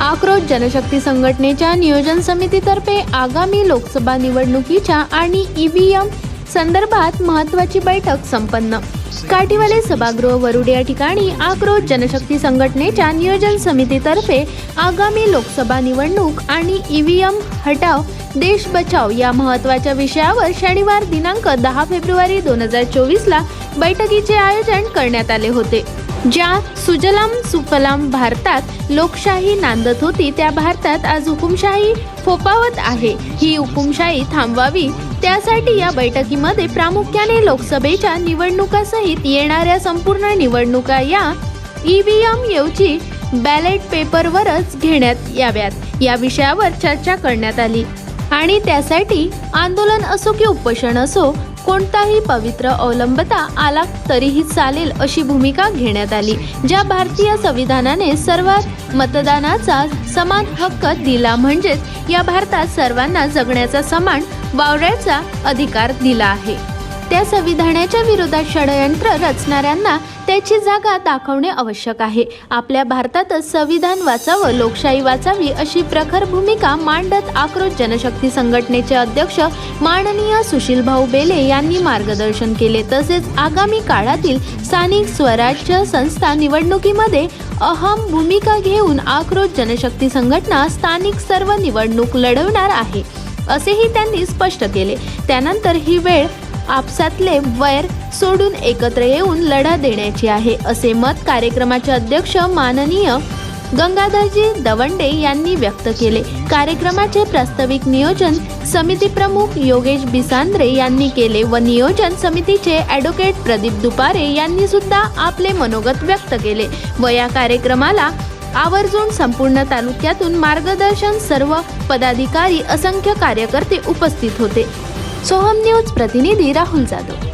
आक्रोश जनशक्ती संघटनेच्या नियोजन समितीतर्फे आगामी लोकसभा निवडणुकीच्या आणि ईव्हीएम संदर्भात महत्वाची बैठक संपन्न. काठीवाले सभागृह वरुड या ठिकाणी आक्रोश जनशक्ती संघटनेच्या नियोजन समितीतर्फे आगामी लोकसभा निवडणूक आणि ईव्हीएम हटाव देश बचाव या महत्त्वाच्या विषयावर शनिवार दिनांक दहा फेब्रुवारी दोन हजार चोवीसला बैठकीचे आयोजन करण्यात आले होते. ज्या सुजलाम सुफलाम भारतात लोकशाही नांदत होती त्या भारतात आज हुकुमशाही फोपावत आहे. ही हुकुमशाही थांबवावी. त्यासाठी या बैठकीमध्ये प्रामुख्याने लोकसभेच्या निवडणुकासहित येणाऱ्या संपूर्ण निवडणुका या ईव्हीएम ऐवजी बॅलेट पेपरवरच घेण्यात याव्यात. या विषयावर चर्चा करण्यात आली. आणि त्यासाठी आंदोलन असो की उपोषण असो कोणताही पवित्र अवलंबता आला तरीही चालेल अशी भूमिका घेण्यात आली ज्या भारतीय संविधानाने सर्वात मतदानाचा समान हक्क दिला म्हणजेच या भारतात सर्वांना जगण्याचा समान वावरायचा अधिकार दिला आहे. त्या संविधानाच्या विरोधात षडयंत्र रचणाऱ्यांना त्याची जागा दाखवणे आवश्यक आहे. आपल्या भारतातच संविधान वाचावं लोकशाही वाचावी अशी प्रखर भूमिका मांडत आक्रोश जनशक्ती संघटनेचे अध्यक्ष माननीय सुशीलभाऊ बेले यांनी मार्गदर्शन केले. तसेच आगामी काळातील स्थानिक स्वराज्य संस्था निवडणुकीमध्ये अहम भूमिका घेऊन आक्रोश जनशक्ती संघटना स्थानिक सर्व निवडणूक लढवणार आहे असेही त्यांनी स्पष्ट केले. त्यानंतर ही वेळ आपसातले वैर सोडून एकत्र येऊन लढा देण्याची आहे असे मत कार्यक्रमाचे अध्यक्ष माननीय गंगाधरजी दवंडे यांनी व्यक्त केले. कार्यक्रमाचे प्रास्ताविक नियोजन समिती प्रमुख योगेश बिसांद्रे यांनी केले व नियोजन समितीचे ॲडव्होकेट प्रदीप दुपारे यांनी सुद्धा आपले मनोगत व्यक्त केले व या कार्यक्रमाला आवर्जून संपूर्ण तालुक्यातून मार्गदर्शन सर्व पदाधिकारी असंख्य कार्यकर्ते उपस्थित होते. सोहम न्यूज प्रतिनिधी राहुल जाधव.